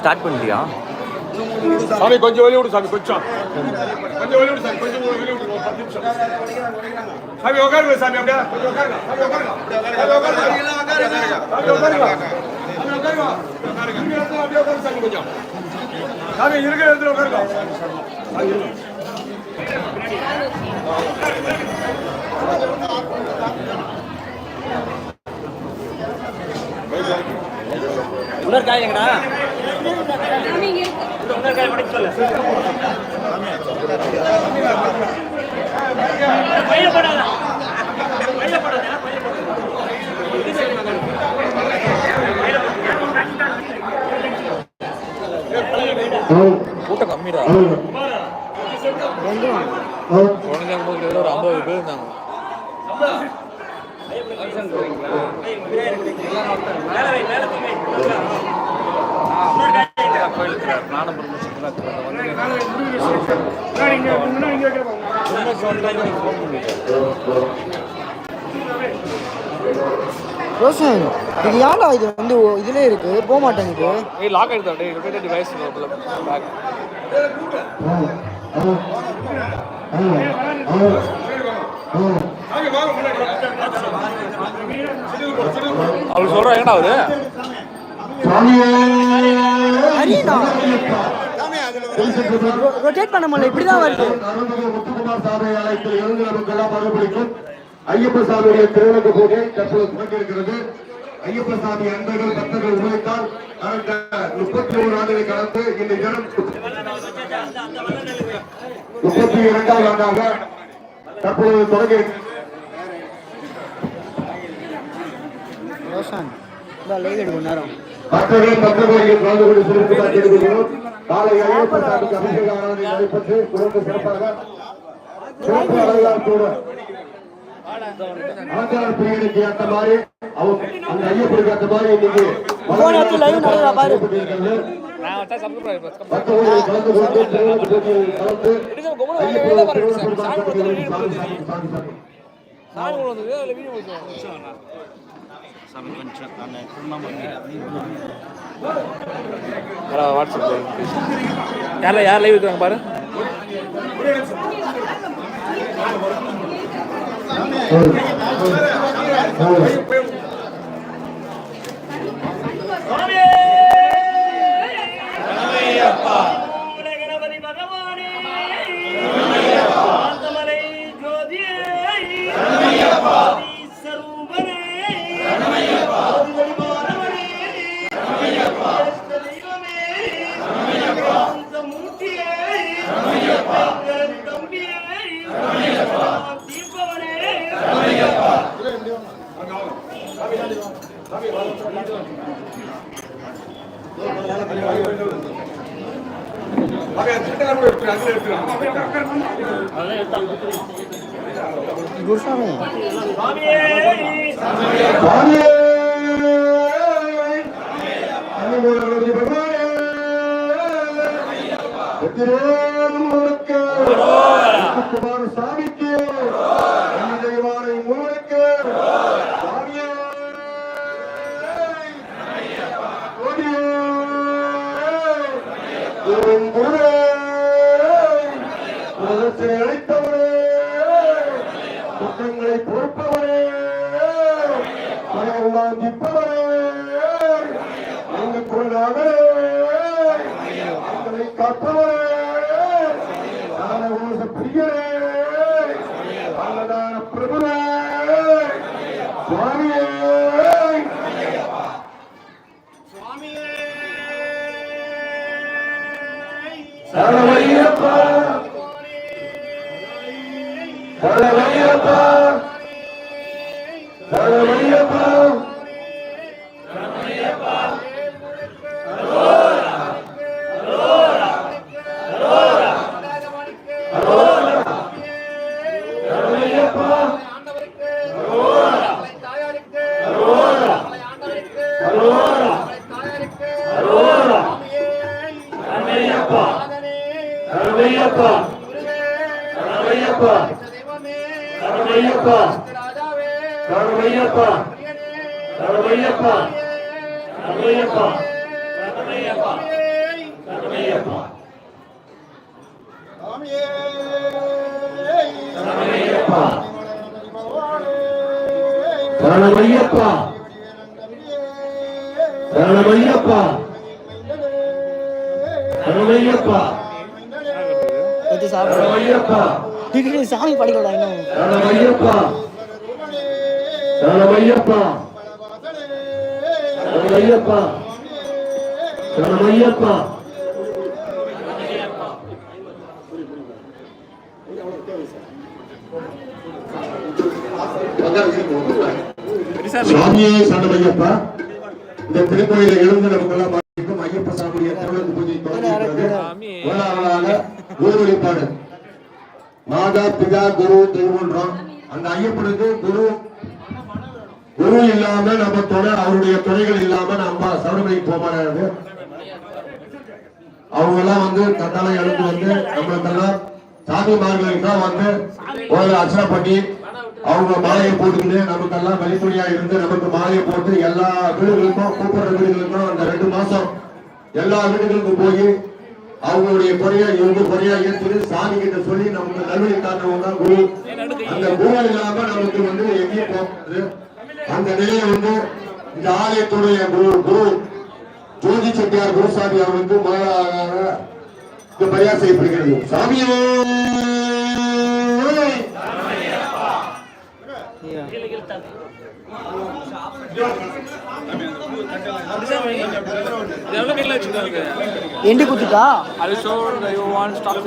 Start பண்ணிட்டியா? சாமி கொஞ்சம் வெளிய விடு சாமி கொஞ்சம். கொஞ்சம் வெளிய விடு சாமி கொஞ்சம் வெளிய விடு ஒரு பத்து நிமிஷம். சாமி உட்காருங்க சாமி அப்படியே. கொஞ்சம் உட்காருங்க சாமி உட்காருங்க. சாமி உட்காருங்க. சாமி உட்காருங்க. சாமி உட்காருங்க. அப்படியே உட்காருங்க சாமி கொஞ்சம் சாமி இருக்கிற இடத்துல உட்காருங்க. இன்னொரு காய் எங்கடா? இன்னொரு காய் மட்டும் கம்மிடா ஒரு ஐம்பது பேர் இருந்தாங்க. ரோஷன் இது ஏன்டா இது வந்து ஓ- இதுல இருக்கு போக மாட்டேங்குது ஏய் லாக் எடுத்தா டேய் ரொட்டேட் டிவைஸ் பேக் சாமி வாங்க முன்னாடி அவர் சொல்றா என்னடா அது? ஹரிதா ரொட்டேட் பண்ண முடியல இப்படிதான் வருது. ஐயப்ப சாமியுடைய திருவிளக்கு பூஜை தற்போது துவங்கியிருக்கிறது ஐயப்ப சாமி அன்பர்கள் பக்தர்கள் உழைத்தால் கடந்த முப்பத்தி ஒரு ஆண்டுகளை கடந்து இந்த தினம் முப்பத்தி இரண்டாவது ஆண்டாக தற்போது தொடங்கி பிரசாந்த் லைவ் எடுக்கும் நேரம். மக்களே மக்களவையில் கலந்து கொண்டு சிறப்பு காத்திருக்கிறோம் காலை ஐயப்பன் சாமிக்கு அபிஷேக ஆராதனை நடைபெற்று குழந்தை சிறப்பாக சிறப்பு அடையாளத்தோடு அலங்கார பிரிவினைக்கு ஏற்ற மாதிரி அவங்க அந்த ஐயப்பனுக்கு ஏற்ற மாதிரி இன்னைக்கு மக்களவையில் கலந்து கொண்டு கலந்து ஐயப்பன் சாமி சாமி சாமி சாமி. సబ్మిట్ కొంచెం అనే குருணா வாட்ஸ்அப் யாரில் யார் லைவ் இருக்கிறாங்க பாரு. Oh, గురుస్వామి స్వామి ప్రతిరోజు కుమార్ மதத்தை அழைத்தவரே குற்றங்களை பொறுப்பவரே மனையெல்லாம் நிற்பவரே அங்கு கொள்ளாமலே மக்களை காப்பவரே தான ஊச பிரியரே அன்னதான பிரபுரே சுவாமியே. சரவையப்பா Ramayappa. Ramayappa. சரவையப்பா சரவையப்பா சரவையப்பா சரவையப்பா சரவையப்பா சரணையப்பா சரணையப்பா சரணையப்பா சரணையப்பா சரணமையப்பா சரணமையப்பா டிகிரி சாமி படிக்கடா இன்னும். சரணமையப்பா சரணமையப்பா சரணமையப்பா சரணமையப்பா சுவாமியே சரணமையப்பா இந்த திருக்கோயிலை எழுந்து நமக்கெல்லாம் பாதிக்கும் ஐயப்ப சாமியுடைய திருவிழா பூஜை குரு வழிபாடு மாதா பிதா குரு தெய்வம்ன்றோம் அந்த ஐயப்பனுக்கு குரு குரு இல்லாம நம்ம துணை அவருடைய துணைகள் இல்லாம நம்ம சபரிமலைக்கு போக மாட்டாரு. அவங்க எல்லாம் வந்து தன்னால எழுந்து வந்து நம்மளுக்கெல்லாம் சாமிமார்களுக்கு தான் வந்து ஒரு அர்ச்சனை பண்ணி அவங்க மாலையை போட்டுக்கிட்டு நமக்கெல்லாம் வெளிப்படையா இருந்து நமக்கு மாலையை போட்டு எல்லா வீடுகளுக்கும் கூப்பிடுற வீடுகளுக்கும் அந்த ரெண்டு மாசம் எல்லா வீடுகளுக்கும் போய் அவங்களுடைய குறைய இவங்க குறையா ஏற்று சாமி கிட்ட சொல்லி நமக்கு நல்வழி காட்டுறவங்க தான் குரு. அந்த குரு இல்லாம நமக்கு வந்து எங்கேயும் போகிறது அந்த நிலையை வந்து இந்த ஆலயத்துடைய குரு குரு ஜோதி செட்டியார் குருசாமி அவர்களுக்கு முதலாக இந்த பரியார் செய்யப்படுகிறது. சாமியே! வச்சுருக்காங்க எண்டு குத்துட்டா? அது ஷோ யூ வாண்ட் ஸ்டாப்